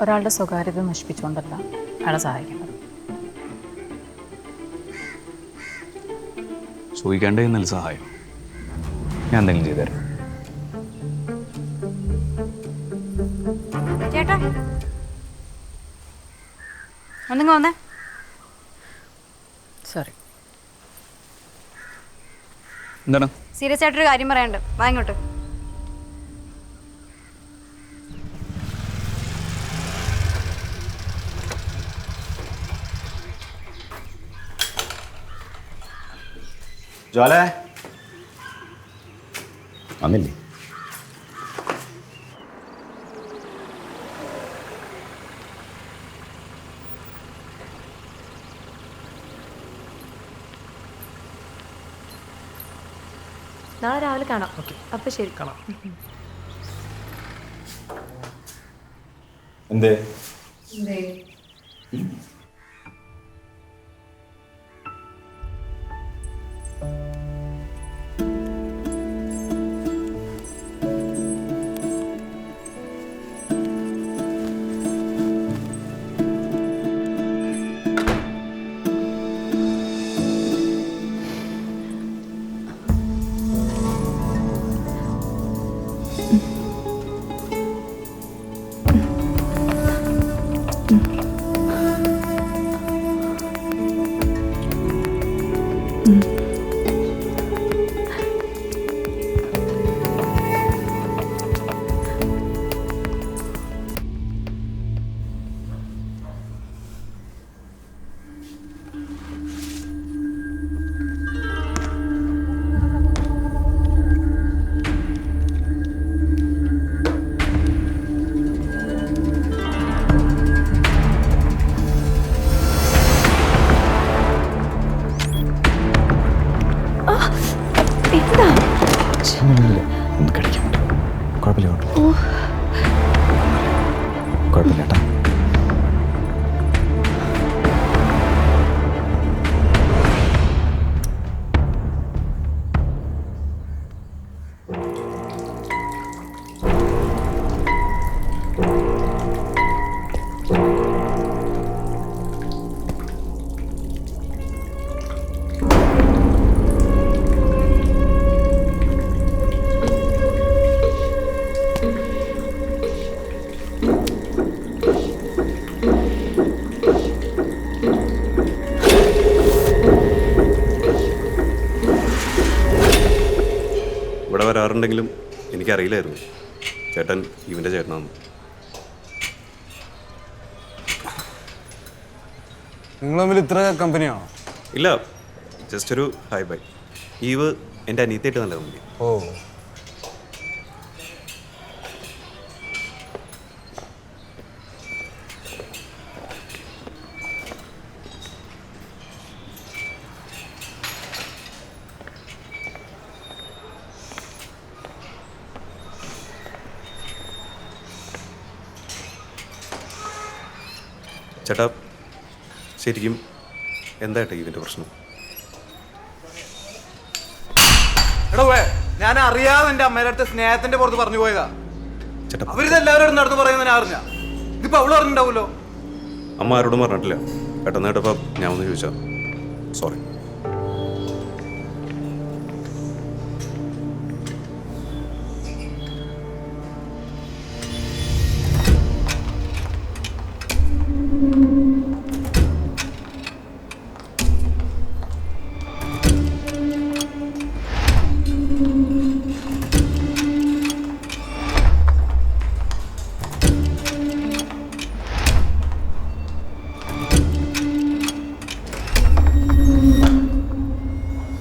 ഒരാളുടെ സ്വകാര്യത നശിപ്പിച്ചുകൊണ്ടല്ല അയാളെ സഹായിക്കുന്നത് ചോദിക്കാണ്ടേ എന്നാൽ സഹായം. ഞാൻ എന്തെങ്കിലും ചെയ്തുതരാം ചേട്ടാ. ഒന്നിങ്ങ് വന്നേ? സോറി എന്താണ്? സീരിയസ് ആയിട്ടൊരു കാര്യം പറയാനുണ്ട്. വാ ജ്വാലേ വന്നില്ലേ? നാളെ രാവിലെ കാണാം. അപ്പൊ ശരി. കാണാം. എന്തേ? ഒന്ന് കടിക്കാൻ കുഴപ്പമില്ല കുഴപ്പമില്ല. കുഴപ്പമില്ല കേട്ടോ. വരാറുണ്ടെങ്കിലും എനിക്കറിയില്ലായിരുന്നു. ചേട്ടൻ ഇവന്റെ ചേട്ടനാണ്. നിങ്ങൾ തമ്മിൽ ഇത്ര കമ്പനിയാണോ? ഇല്ല ജസ്റ്റ് ഒരു ഹൈ ബൈ ഈവ് എന്റെ അനിയത്തിയായിട്ട് നല്ല കമ്പനി ഓ. ചേട്ടാ ശരിക്കും എന്താ ഏട്ടാ ഇതിന്റെ പ്രശ്നം? എടോ ഞാൻ അറിയാതെ എന്റെ അമ്മയുടെ അടുത്ത് സ്നേഹത്തിന്റെ പുറത്ത് പറഞ്ഞു പോയതാ. ചേട്ടാ അവരിത് എല്ലാവരോടും നടന്നു പറയുന്നത് ഞാൻ അറിഞ്ഞ. ഇതിപ്പോ അവൾ പറഞ്ഞിട്ടുണ്ടാവുമല്ലോ അമ്മ ആരോടും പറഞ്ഞിട്ടില്ല. പെട്ടെന്ന് കേട്ടപ്പോൾ ഞാൻ ഒന്ന് ചോദിച്ചാ? സോറി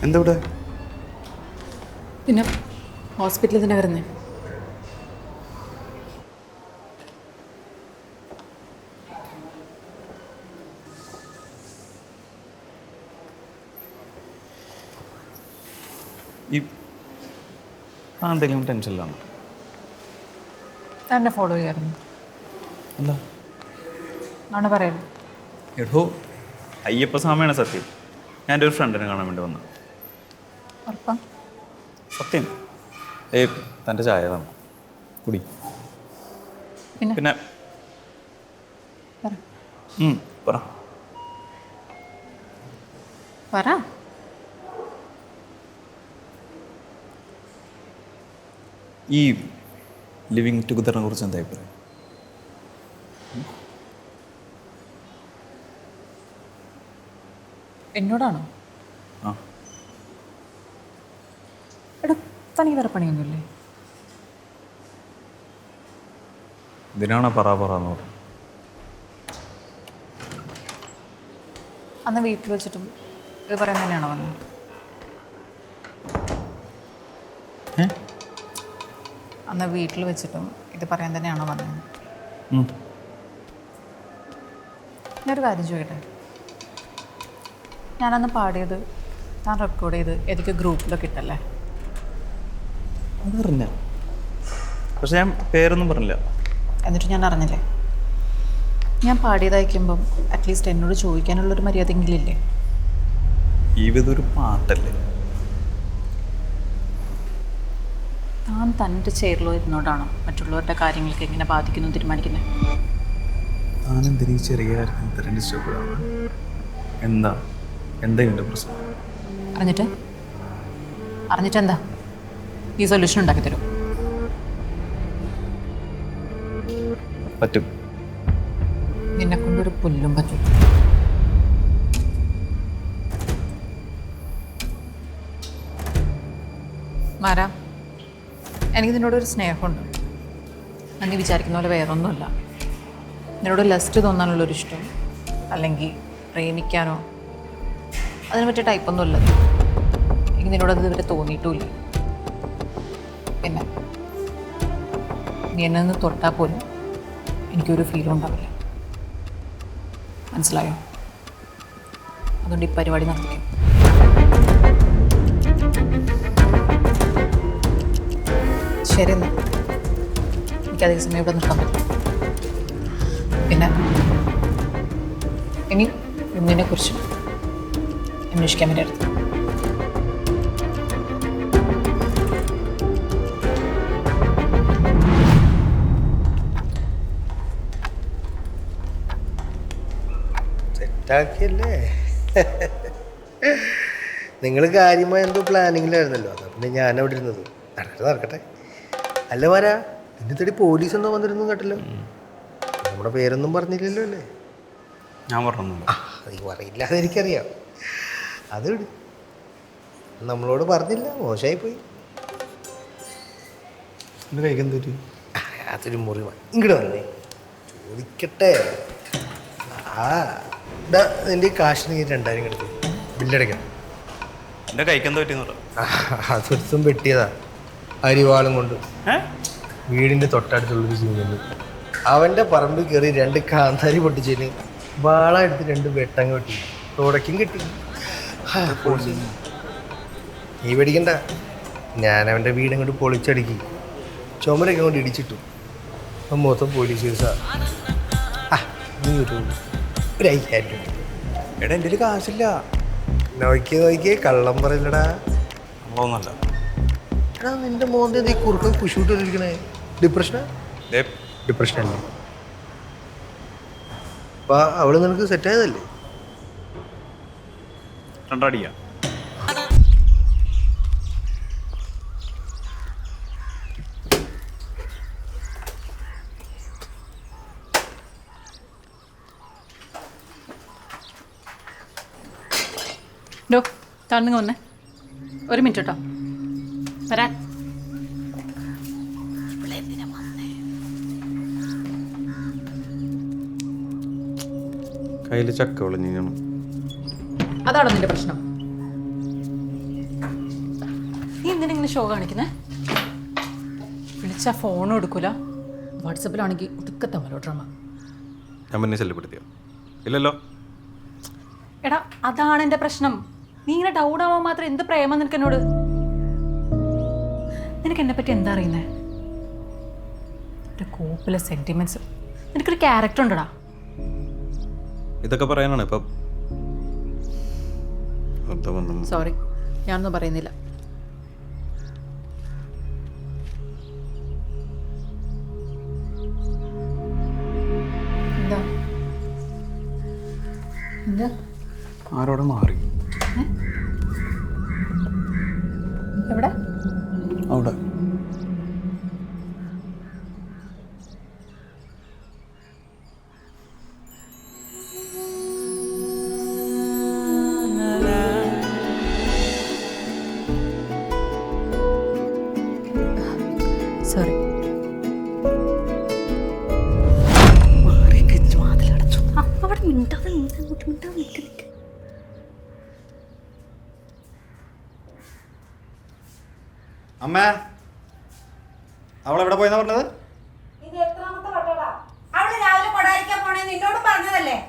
എന്താ ഇവിടെ പിന്നെ ഹോസ്പിറ്റലിൽ തന്നെ വരുന്നേ ഈ ആ എന്തെങ്കിലും ടെൻഷനിലാണ് തന്നെ ഫോളോ ചെയ്യാറുണ്ട് എന്താ? ആണ് പറയുന്നത് എടോ അയ്യപ്പ സ്വാമിയാണ് സത്യം. ഞാൻ എന്റെ ഒരു ഫ്രണ്ടിനെ കാണാൻ വേണ്ടി വന്നു ഉറപ്പാ. സത്യം. ഏ തന്റെ ചായ തന്നെ. കുടി. പിന്നെ? പിന്നെ? ഉം, പറ. പറ. ഈ ലിവിങ് ടുഗദറിനെ കുറിച്ച് എന്താ അഭിപ്രായം? എന്നോടാണോ ആ എടാ തനിക്ക് വേറെ പണിയൊന്നുമില്ലേ? ഇതിനാണ് പറ പറ എന്ന് പറയുന്നത് അന്ന് വീട്ടിൽ വെച്ചിട്ടും ഇത് പറയാൻ തന്നെയാണോ വന്നത്? അന്ന് വീട്ടിൽ വെച്ചിട്ടും ഇത് പറയാൻ തന്നെയാണോ വന്നത്. ഞാനൊരു കാര്യം ചോദിക്കട്ടെ? ഞാനന്ന് പാടിയത് ഞാൻ റെക്കോർഡ് ചെയ്ത് ഏതൊക്കെ ഗ്രൂപ്പിലൊക്കെ ഇട്ടല്ലേ? അതറിഞ്ഞ. പക്ഷെ ഞാൻ പേരൊന്നും പറഞ്ഞില്ല. എന്നിട്ട് ഞാൻ അറിഞ്ഞില്ലേ? ഞാൻ പാടിയതായിക്കുമ്പം അറ്റ്ലീസ്റ്റ് എന്നോട് ചോദിക്കാനുള്ളൊരു മര്യാദയെങ്കിലും ഇല്ലേ ജീവിതം ഒരു പാട്ടല്ലേ? താൻ തന്റെ ചേരിലോ ഇരുന്നോണ്ടാണോ മറ്റുള്ളവരുടെ കാര്യങ്ങൾക്ക് എങ്ങനെ ബാധിക്കുന്നു തീരുമാനിക്കുന്നത് താനെന്തിനീ ചെറിയ കാര്യത്തിന് ഇത്രയും ഡിസ്റ്റർബ് എന്താ? എന്താ ഇതിന്റെ പ്രശ്നം? അറിഞ്ഞിട്ട്? അറിഞ്ഞിട്ട് എന്താ ഈ സൊല്യൂഷൻ ഉണ്ടാക്കി തരും. പറ്റും. നിന്നെ കൊണ്ടൊരു പുല്ലും പറ്റും. മാരാ? എനിക്ക് നിന്നോടൊരു സ്നേഹമുണ്ട്. നീ വിചാരിക്കുന്ന പോലെ വേറൊന്നുമല്ല. നിന്നോട് ലസ്റ്റ് തോന്നാനുള്ളൊരു ഇഷ്ടം അല്ലെങ്കിൽ പ്രേമിക്കാനോ അതിന് പറ്റിയ ടൈപ്പൊന്നുമില്ല എനിക്ക് നിന്നോട് അത് ഇതുവരെ തോന്നിയിട്ടുമില്ല. പിന്നെ നീ എന്നെ ഒന്ന് തൊട്ടാൽ പോലും എനിക്കൊരു ഫീലും ഉണ്ടാവില്ല. മനസ്സിലായോ? അതുകൊണ്ട് ഈ പരിപാടി നടത്തിക്കും ശരി എന്നാൽ എനിക്ക് അധിക സമയം ഇവിടെ നിൽക്കാൻ പറ്റും പിന്നെ ഇനി ഇന്നിനെ കുറിച്ച് അന്വേഷിക്കാൻ വേണ്ടി അടുത്ത് സെറ്റാക്കിയല്ലേ നിങ്ങൾ കാര്യമായ എന്തോ പ്ലാനിങ്ങിലായിരുന്നല്ലോ. അതാ പിന്നെ ഞാൻ അവിടെ ഇരുന്നത്. നടക്കട്ടെ നടക്കട്ടെ. അല്ല വരാ പിന്നെ തടി പോലീസ് എന്തോ വന്നിരുന്നു കേട്ടല്ലോ. നമ്മുടെ പേരൊന്നും പറഞ്ഞില്ലല്ലോ അല്ലേ? ഞാൻ പറഞ്ഞു നീ പറയില്ല അതെനിക്കറിയാം അത് വിട്. നമ്മളോട് പറഞ്ഞില്ല മോശമായി പോയി ആ, അതൊരു മുറിവാണ് ഇങ്ങോട്ട് വന്നേ. ചോദിക്കട്ടെ. ആ. നിന്റെ കാശ് ഈ രണ്ടായിരം കിടക്കും. ബില്ലടയ്ക്കണം എന്റെ കൈക്ക് എന്താ പറ്റിയെന്ന് അതൊരുത്തും വെട്ടിയതാ അരിവാളും കൊണ്ട്. വീടിന്റെ വീടിന്റെ തൊട്ടടുത്തുള്ളൊരു സീനുണ്ട് അവന്റെ പറമ്പിൽ കയറി രണ്ട് കാന്താരി പൊട്ടിച്ചതിന് വാള എടുത്ത് രണ്ട് വെട്ടങ്ങ് വെട്ടി. തുടക്കും കിട്ടി. നീ പേടിക്കണ്ട. ഞാൻ അവന്റെ വീട് അങ്ങോട്ട് പൊളിച്ചടുക്കി. ചുമരൊക്കെ കൊണ്ട് ഇടിച്ചിട്ടു. അപ്പം മൊത്തം പോലീസ് കേസാ. ആ നീ ഒരു ഒരു അയ്യായിരം രൂപ. എടാ എന്റെ കയ്യിൽ കാശില്ല. നോക്കിയേ നോക്കിയേ കള്ളം പറയില്ലടാ. നമ്മളൊന്നല്ല എടാ നിന്റെ മോന്തെ നീ കുറുക്കം കുശിവിട്ടിരിക്കണേ ഡിപ്രഷനാ ഡിപ്രഷൻ അല്ലേ? അപ്പൊ അവൾ നിനക്ക് സെറ്റ് ആയതല്ലേ? രണ്ടടിയാ. ഡോ താഴ്ന്നു ഒന്ന് ഒരു മിനിറ്റ് കേട്ടോ വരാൻ. കയ്യിൽ ചക്ക വിളഞ്ഞാണ് അതാണോ നിന്റെ പ്രശ്നം? നീ എന്തിനെങ്കിലും ഷോ കാണിക്കുന്നേ? വിളിച്ചാ ഫോണും എടുക്കൂല. വാട്സപ്പിലാണെങ്കിൽ ഒടുക്കത്തെ മലോ ഡ്രാമ ഞാൻ പിന്നെ ശല്യപ്പെടുത്തിയോ? ഇല്ലല്ലോ. എടാ അതാണ് എന്റെ പ്രശ്നം. നീ ഇങ്ങനെ ഡൗൺ ആവാൻ മാത്രം എന്ത് പ്രേമ നിനക്ക് എന്നോട്? നിനക്ക് എന്നെ പറ്റി എന്താ അറിയുന്നത് കൂപ്പിലെ സെന്റിമെന്റ്സ് നിനക്കൊരു ക്യാരക്ടർ ഉണ്ടടാ? ഇതൊക്കെ പറയാനാണ് ഇപ്പൊ. സോറി ഞാനൊന്നും പറയുന്നില്ല. ആരോടും മാറി? പോയെന്നാ പറഞ്ഞത്?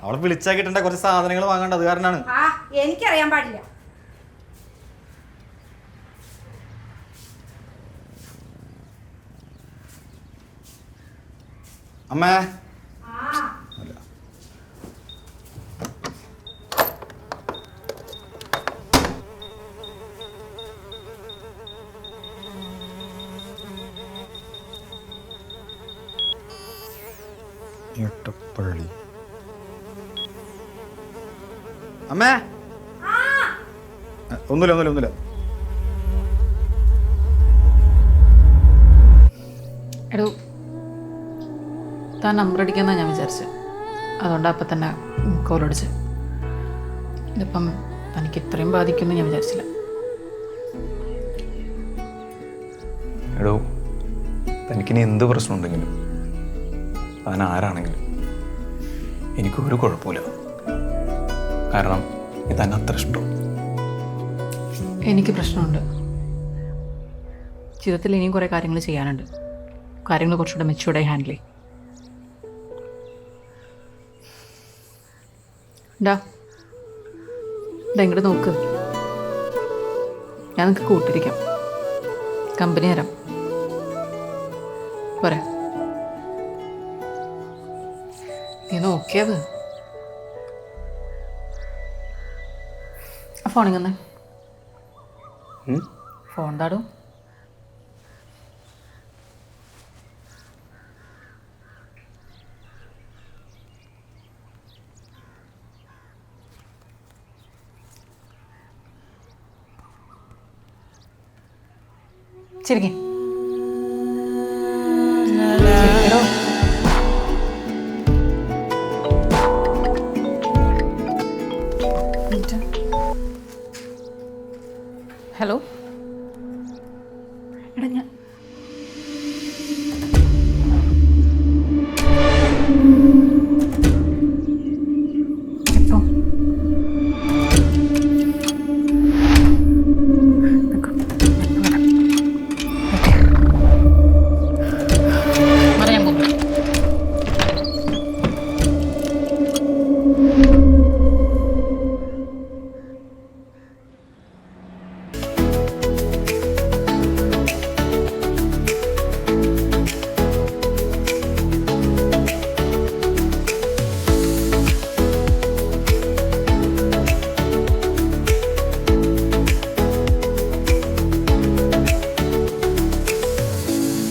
അവൾ വിളിച്ചാൽ കിട്ടേണ്ട കുറച്ച് സാധനങ്ങൾ വാങ്ങണ്ട അത് കാരണമാണ് എനിക്കറിയാൻ പാടില്ല. അമ്മേ എട്ടപ്പള്ളി അമ്മേ? ഒന്നുമില്ല ഒന്നുമില്ല ഒന്നുമില്ല. എടോ താൻ നമ്പർ അടിക്കാന്നാ ഞാൻ വിചാരിച്ചു. അതുകൊണ്ട് അപ്പം തന്നെ കോളടിച്ച് ഇതിപ്പം തനിക്ക് ഇത്രയും ബാധിക്കുമെന്ന് ഞാൻ വിചാരിച്ചില്ല. എടോ തനിക്കിനി എന്ത് പ്രശ്നമുണ്ടെങ്കിലും താൻ ആരാണെങ്കിലും എനിക്കൊരു കുഴപ്പമില്ല. കാരണം ഇത് തന്നെ അത്ര ഇഷ്ടം. എനിക്ക് പ്രശ്നമുണ്ട്. ജീവിതത്തിൽ ഇനിയും കുറേ കാര്യങ്ങൾ ചെയ്യാനുണ്ട്. കാര്യങ്ങൾ കുറച്ചുകൂടെ മെച്ചൂർഡായി ഹാൻഡിൽ ചെയ്യും. ഇങ്ങോട്ട് നോക്ക്. ഞാൻ നിങ്ങൾക്ക് കൂട്ടിരിക്കാം. കമ്പനി തരാം. പോരെ. നീ നോക്കിയത്? തന്നെ. ഫോൺ താടും ചിരിക്കേ. ഹലോ എടാ ഞാൻ